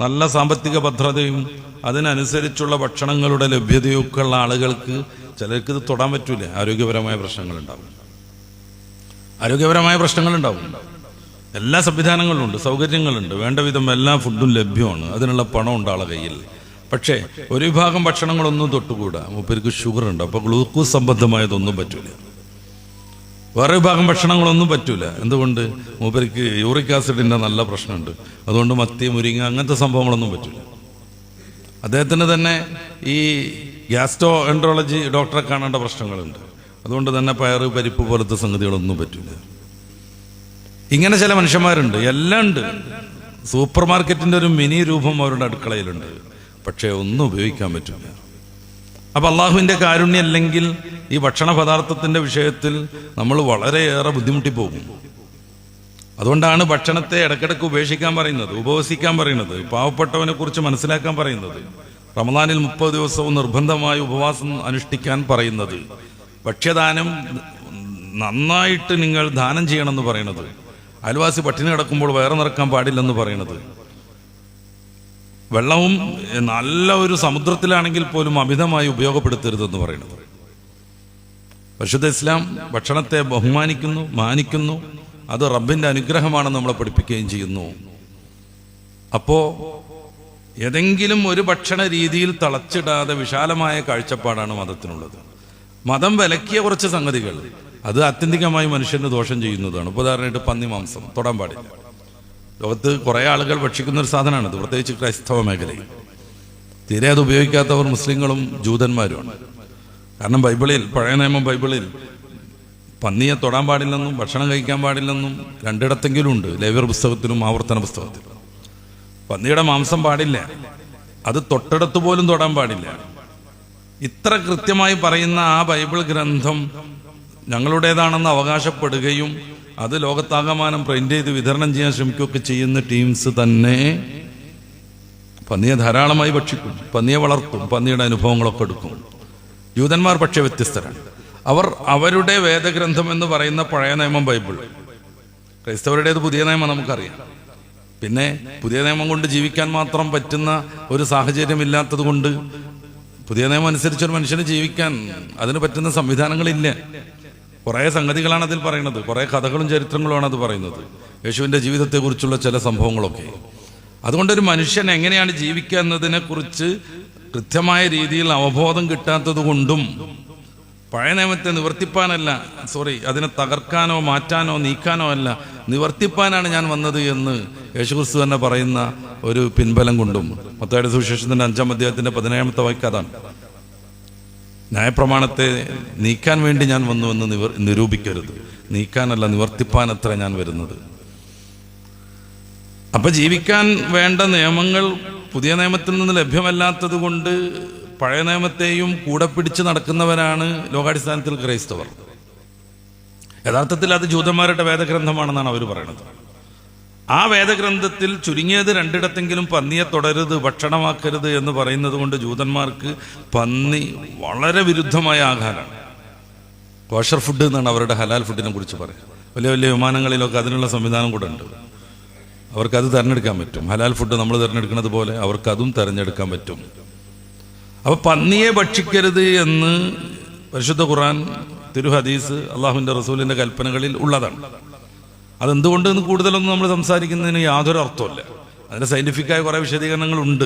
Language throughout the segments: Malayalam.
നല്ല സാമ്പത്തിക ഭദ്രതയും അതിനനുസരിച്ചുള്ള ഭക്ഷണങ്ങളുടെ ലഭ്യതയൊക്കെ ഉള്ള ആളുകൾക്ക് ചിലർക്ക് ഇത് തൊടാൻ പറ്റൂല. ആരോഗ്യപരമായ പ്രശ്നങ്ങൾ ഉണ്ടാവും ആരോഗ്യപരമായ പ്രശ്നങ്ങൾ ഉണ്ടാവും എല്ലാ സംവിധാനങ്ങളും ഉണ്ട് സൗകര്യങ്ങളുണ്ട്. വേണ്ട വിധം എല്ലാ ഫുഡും ലഭ്യമാണ്. അതിനുള്ള പണം ഉണ്ട് ആളെ കയ്യിൽ. പക്ഷേ ഒരു വിഭാഗം ഭക്ഷണങ്ങളൊന്നും തൊട്ടുകൂടാ. മൂപ്പർക്ക് ഷുഗർ ഉണ്ട് അപ്പോൾ ഗ്ലൂക്കോസ് സംബന്ധമായതൊന്നും പറ്റൂല. വേറെ വിഭാഗം ഭക്ഷണങ്ങളൊന്നും പറ്റൂല. എന്തുകൊണ്ട്? മൂപ്പർക്ക് യൂറിക് ആസിഡിന്റെ നല്ല പ്രശ്നമുണ്ട്. അതുകൊണ്ട് മത്തി മുരിങ്ങ അങ്ങനത്തെ സംഭവങ്ങളൊന്നും പറ്റൂല. അദ്ദേഹത്തിന് തന്നെ ഈ ഗ്യാസ്ട്രോ എൻട്രോളജി ഡോക്ടറെ കാണേണ്ട പ്രശ്നങ്ങളുണ്ട്. അതുകൊണ്ട് തന്നെ പയറ് പരിപ്പ് പോലത്തെ സംഗതികളൊന്നും പറ്റൂല. ഇങ്ങനെ ചില മനുഷ്യന്മാരുണ്ട്. എല്ലാം ഉണ്ട്. സൂപ്പർ മാർക്കറ്റിന്റെ ഒരു മിനി രൂപം അവരുടെ അടുക്കളയിലുണ്ട്. പക്ഷേ ഒന്നും ഉപയോഗിക്കാൻ പറ്റില്ല അപ്പൊ അള്ളാഹുവിന്റെ കാരുണ്യം അല്ലെങ്കിൽ ഈ ഭക്ഷണ പദാർത്ഥത്തിന്റെ വിഷയത്തിൽ നമ്മൾ വളരെയേറെ ബുദ്ധിമുട്ടി പോകും. അതുകൊണ്ടാണ് ഭക്ഷണത്തെ ഇടക്കിടക്ക് ഉപേക്ഷിക്കാൻ പറയുന്നത് ഉപവസിക്കാൻ പറയുന്നത് പാവപ്പെട്ടവനെ കുറിച്ച് മനസ്സിലാക്കാൻ പറയുന്നത് റമദാനിൽ മുപ്പത് ദിവസവും നിർബന്ധമായി ഉപവാസം അനുഷ്ഠിക്കാൻ പറയുന്നത്. ഭക്ഷ്യദാനം നന്നായിട്ട് നിങ്ങൾ ദാനം ചെയ്യണമെന്ന് പറയുന്നത്. അയൽവാസി പട്ടിണി കിടക്കുമ്പോൾ വയറ് നിറക്കാൻ പാടില്ലെന്ന് പറയുന്നത്. വെള്ളവും നല്ല ഒരു സമുദ്രത്തിലാണെങ്കിൽ പോലും അമിതമായി ഉപയോഗപ്പെടുത്തരുതെന്ന് പറയുന്നത്. പരിശുദ്ധ ഇസ്ലാം ഭക്ഷണത്തെ ബഹുമാനിക്കുന്നു മാനിക്കുന്നു. അത് റബ്ബിന്റെ അനുഗ്രഹമാണ് നമ്മളെ പഠിപ്പിക്കുകയും ചെയ്യുന്നു. അപ്പോ ഏതെങ്കിലും ഒരു ഭക്ഷണ രീതിയിൽ തളച്ചിടാതെ വിശാലമായ കാഴ്ചപ്പാടാണ് മതത്തിനുള്ളത്. മതം വിലക്കിയ കുറച്ച് സംഗതികൾ. അത് ആത്യന്തികമായി മനുഷ്യന് ദോഷം ചെയ്യുന്നതാണ്. ഉപധാരണയായിട്ട് പന്നി മാംസം തൊടാൻ പാടില്ല. ലോകത്ത് കുറേ ആളുകൾ ഭക്ഷിക്കുന്ന ഒരു സാധനമാണിത് പ്രത്യേകിച്ച് ക്രൈസ്തവ മേഖലയിൽ. തീരെ അത് ഉപയോഗിക്കാത്തവർ മുസ്ലിങ്ങളും ജൂതന്മാരുമാണ് കാരണം ബൈബിളിൽ പഴയ നിയമം ബൈബിളിൽ പന്നിയെ തൊടാൻ പാടില്ലെന്നും ഭക്ഷണം കഴിക്കാൻ പാടില്ലെന്നും രണ്ടിടത്തെങ്കിലും ഉണ്ട്. ലേവ്യർ പുസ്തകത്തിലും ആവർത്തന പുസ്തകത്തിലും. പന്നിയുടെ മാംസം പാടില്ല. അത് തൊട്ടടുത്ത് പോലും തൊടാൻ പാടില്ല. ഇത്ര കൃത്യമായി പറയുന്ന ആ ബൈബിൾ ഗ്രന്ഥം ഞങ്ങളുടേതാണെന്ന് അവകാശപ്പെടുകയും അത് ലോകത്താകമാനം പ്രിന്റ് ചെയ്ത് വിതരണം ചെയ്യാൻ ശ്രമിക്കുകയൊക്കെ ചെയ്യുന്ന ടീംസ് തന്നെ പന്നിയെ ധാരാളമായി ഭക്ഷിക്കും പന്നിയെ വളർത്തും പന്നിയുടെ അനുഭവങ്ങളൊക്കെ എടുക്കും. ജൂതന്മാർ പക്ഷേ വ്യത്യസ്തരാണ്. അവർ അവരുടെ വേദഗ്രന്ഥം എന്ന് പറയുന്ന പഴയ നിയമം ബൈബിൾ. ക്രൈസ്തവരുടേത് പുതിയ നിയമം നമുക്കറിയാം. പിന്നെ പുതിയ നിയമം കൊണ്ട് ജീവിക്കാൻ മാത്രം പറ്റുന്ന ഒരു സാഹചര്യം ഇല്ലാത്തത് കൊണ്ട് പുതിയ നിയമം അനുസരിച്ച് ഒരു മനുഷ്യന് ജീവിക്കാൻ അതിന് പറ്റുന്ന സംവിധാനങ്ങളില്ല. കുറേ സംഗതികളാണ് അതിൽ പറയുന്നത്. കുറേ കഥകളും ചരിത്രങ്ങളുമാണ് അത് പറയുന്നത്. യേശുവിന്റെ ജീവിതത്തെക്കുറിച്ചുള്ള ചില സംഭവങ്ങളൊക്കെ. അതുകൊണ്ടൊരു മനുഷ്യൻ എങ്ങനെയാണ് ജീവിക്കുക എന്നതിനെ കുറിച്ച് കൃത്യമായ രീതിയിൽ അവബോധം കിട്ടാത്തത് കൊണ്ടും പഴയ നിയമത്തെ നിവർത്തിപ്പാനല്ല സോറി അതിനെ തകർക്കാനോ മാറ്റാനോ നീക്കാനോ അല്ല നിവർത്തിപ്പാനാണ് ഞാൻ വന്നത് എന്ന് യേശുക്രിസ്തു തന്നെ പറയുന്ന ഒരു പിൻബലം കൊണ്ടും മൊത്തമായിട്ട് സുവിശേഷത്തിന്റെ അഞ്ചാം അദ്ദേഹത്തിന്റെ പതിനേഴാമത്തെ വാക്യം അതാണ്. ന്യായപ്രമാണത്തെ നീക്കാൻ വേണ്ടി ഞാൻ വന്നു എന്ന് നിവർ നിരൂപിക്കരുത്. നീക്കാനല്ല നിവർത്തിപ്പാനത്ര ഞാൻ വരുന്നത്. അപ്പൊ ജീവിക്കാൻ വേണ്ട നിയമങ്ങൾ പുതിയ നിയമത്തിൽ നിന്ന് ലഭ്യമല്ലാത്തത് കൊണ്ട് പഴയ നിയമത്തെയും കൂടെ പിടിച്ച് നടക്കുന്നവരാണ് ലോകാടിസ്ഥാനത്തിൽ ക്രൈസ്തവർ. യഥാർത്ഥത്തിൽ അത് ജൂതന്മാരുടെ വേദഗ്രന്ഥമാണെന്നാണ് അവർ പറയുന്നത്. ആ വേദഗ്രന്ഥത്തിൽ ചുരുങ്ങിയത് രണ്ടിടത്തെങ്കിലും പന്നിയെ തുടരുത് ഭക്ഷണമാക്കരുത് എന്ന് പറയുന്നത് കൊണ്ട് ജൂതന്മാർക്ക് പന്നി വളരെ വിരുദ്ധമായ ആഹാരമാണ്. കോഷർ ഫുഡ് എന്നാണ് അവരുടെ ഹലാൽ ഫുഡിനെ കുറിച്ച് പറയുക. വലിയ വലിയ വിമാനങ്ങളിലൊക്കെ അതിനുള്ള സംവിധാനം കൂടെ ഉണ്ട്. അവർക്ക് അത് തിരഞ്ഞെടുക്കാൻ പറ്റും. ഹലാൽ ഫുഡ് നമ്മൾ തിരഞ്ഞെടുക്കുന്നത് പോലെ അവർക്ക് അതും തിരഞ്ഞെടുക്കാൻ പറ്റും. അപ്പൊ പന്നിയെ ഭക്ഷിക്കരുത് എന്ന് പരിശുദ്ധ ഖുറാൻ തിരുഹദീസ് അള്ളാഹുവിന്റെ റസൂലിന്റെ കൽപ്പനകളിൽ ഉള്ളതാണ്. അതെന്തുകൊണ്ട് കൂടുതലൊന്നും നമ്മൾ സംസാരിക്കുന്നതിന് യാതൊരു അർത്ഥമില്ല അതിന്റെ സയന്റിഫിക്കായ കുറെ വിശദീകരണങ്ങളുണ്ട്.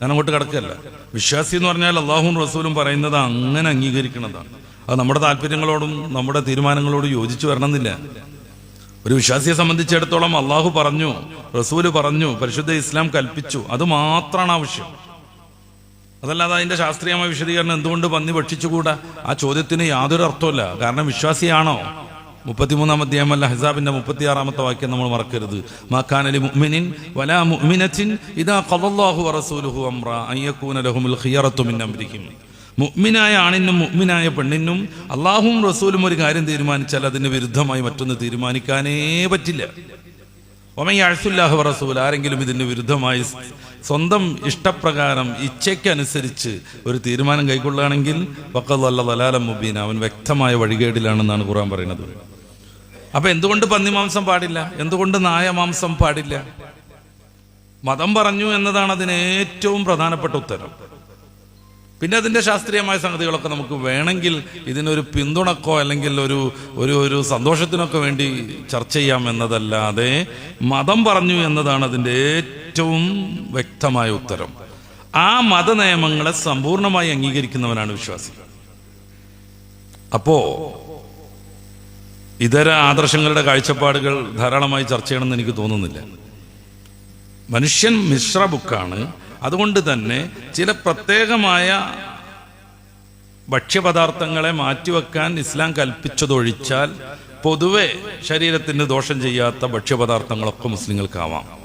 ഞാൻ അങ്ങോട്ട് കിടക്കല്ല വിശ്വാസി എന്ന് പറഞ്ഞാൽ അള്ളാഹും റസൂലും പറയുന്നത് അങ്ങനെ അംഗീകരിക്കുന്നതാണ്. അത് നമ്മുടെ താല്പര്യങ്ങളോടും നമ്മുടെ തീരുമാനങ്ങളോടും യോജിച്ചു വരണമെന്നില്ല. ഒരു വിശ്വാസിയെ സംബന്ധിച്ചിടത്തോളം അള്ളാഹു പറഞ്ഞു റസൂൽ പറഞ്ഞു പരിശുദ്ധ ഇസ്ലാം കൽപ്പിച്ചു. അത് മാത്രമാണ് ആവശ്യം. അതല്ലാതെ അതിന്റെ ശാസ്ത്രീയമായ വിശദീകരണം എന്തുകൊണ്ട് പന്നി ഭക്ഷിച്ചുകൂടാ? ആ ചോദ്യത്തിന് യാതൊരു അർത്ഥമില്ല കാരണം വിശ്വാസിയാണോ? മുപ്പത്തിമൂന്നാം അധ്യായം അല്ല ഹസാബിന്റെ മുപ്പത്തിയാറാമത്തെ വാക്യം നമ്മൾ മറക്കരുത്. മാക്കാനലി വലാ മുഅ്മിനത്തിൻ ഇദാ വറസൂലുഹു അംറ ലഹുമുൽ ഖിയറത്തു മിൻ അംരിഹിം. ആണിനും മുഅ്മിനായ പെണ്ണിനും അള്ളാഹും റസൂലും ഒരു കാര്യം തീരുമാനിച്ചാൽ അതിന് വിരുദ്ധമായി മറ്റൊന്ന് തീരുമാനിക്കാനേ പറ്റില്ല. ഒമയ്യാഴ്സുല്ലാഹു റസൂൽ ആരെങ്കിലും ഇതിന് വിരുദ്ധമായി സ്വന്തം ഇഷ്ടപ്രകാരം ഇച്ഛയ്ക്കനുസരിച്ച് ഒരു തീരുമാനം കൈക്കൊള്ളുകയാണെങ്കിൽ വക്കതല്ല വലാലം മുബീൻ അവൻ വ്യക്തമായ വഴികേടിലാണെന്നാണ് ഖുറാൻ പറയുന്നത്. അപ്പൊ എന്തുകൊണ്ട് പന്നിമാംസം പാടില്ല? എന്തുകൊണ്ട് നായ മാംസം പാടില്ല? മതം പറഞ്ഞു എന്നതാണ് അതിന് ഏറ്റവും പ്രധാനപ്പെട്ട ഉത്തരം. പിന്നെ അതിന്റെ ശാസ്ത്രീയമായ സംഗതികളൊക്കെ നമുക്ക് വേണമെങ്കിൽ ഇതിനൊരു പിന്തുണക്കോ അല്ലെങ്കിൽ ഒരു ഒരു ഒരു സന്തോഷത്തിനൊക്കെ വേണ്ടി ചർച്ച ചെയ്യാം എന്നതല്ലാതെ മതം പറഞ്ഞു എന്നതാണ് അതിന്റെ ഏറ്റവും വ്യക്തമായ ഉത്തരം. ആ മത നിയമങ്ങളെ സമ്പൂർണമായി അംഗീകരിക്കുന്നവനാണ് വിശ്വാസി അപ്പോ ഇതര ആദർശങ്ങളുടെ കാഴ്ചപ്പാടുകൾ ധാരാളമായി ചർച്ച ചെയ്യണമെന്ന് എനിക്ക് തോന്നുന്നില്ല. മനുഷ്യൻ മിശ്ര ബുക്കാണ്. അതുകൊണ്ട് തന്നെ ചില പ്രത്യേകമായ ഭക്ഷ്യപദാർത്ഥങ്ങളെ മാറ്റിവെക്കാൻ ഇസ്ലാം കൽപ്പിച്ചതൊഴിച്ചാൽ പൊതുവെ ശരീരത്തിന് ദോഷം ചെയ്യാത്ത ഭക്ഷ്യപദാർത്ഥങ്ങളൊക്കെ മുസ്ലിങ്ങൾക്കാവാം.